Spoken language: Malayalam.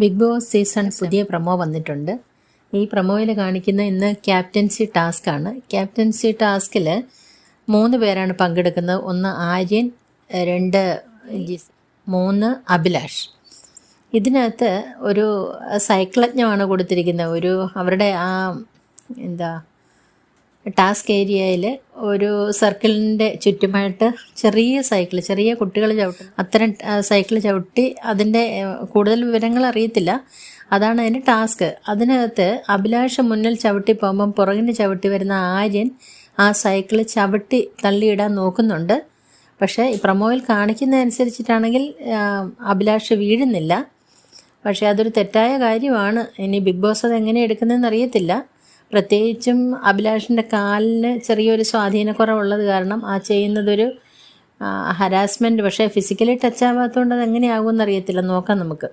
ബിഗ് ബോസ് സീസൺ പുതിയ പ്രമോ വന്നിട്ടുണ്ട്. ഈ പ്രമോയിൽ കാണിക്കുന്ന ഇന്ന് ക്യാപ്റ്റൻസി ടാസ്ക് ആണ്. ക്യാപ്റ്റൻസി ടാസ്കിൽ മൂന്ന് പേരാണ് പങ്കെടുക്കുന്നത്. ഒന്ന് ആര്യൻ രണ്ട് മൂന്ന് അഭിലാഷ്. ഇതിനകത്ത് ഒരു സൈക്ലജ്ഞമാണ് കൊടുത്തിരിക്കുന്നത്. ഒരു അവരുടെ ആ എന്താ ടാസ്ക് ഏരിയയിൽ ഒരു സർക്കിളിന്റെ ചുറ്റുമായിട്ട് ചെറിയ സൈക്കിൾ ചെറിയ കുട്ടികൾ ചവിട്ടും അത്തരം സൈക്കിൾ ചവിട്ടി അതിന്റെ കൂടുതൽ വിവരങ്ങൾ അറിയത്തില്ല. അതാണ് അതിന്റെ ടാസ്ക്. അതിനകത്ത് അഭിലാഷ് മുന്നിൽ ചവിട്ടി പോകുമ്പം പുറകിന് ചവിട്ടി വരുന്ന ആര്യൻ ആ സൈക്കിൾ ചവിട്ടി തള്ളിയിടാൻ നോക്കുന്നുണ്ട്. പക്ഷേ ഈ പ്രമോയിൽ കാണിക്കുന്നതനുസരിച്ചിട്ടാണെങ്കിൽ അഭിലാഷ് വീഴുന്നില്ല. പക്ഷേ അതൊരു തെറ്റായ കാര്യമാണ്. ഇനി ബിഗ് ബോസ് അത് എങ്ങനെ എടുക്കുന്നതെന്ന് അറിയത്തില്ല. പ്രത്യേകിച്ചും അഭിലാഷിന്റെ കാലിന് ചെറിയൊരു സ്വാധീനക്കുറവുള്ളത് കാരണം ആ ചെയ്യുന്നതൊരു ഹരാസ്മെന്റ് പക്ഷേ ഫിസിക്കലി ടച്ച് ആവാത്തതുകൊണ്ട് അത് എങ്ങനെയാകുമെന്ന് അറിയത്തില്ല നോക്കാം നമുക്ക്.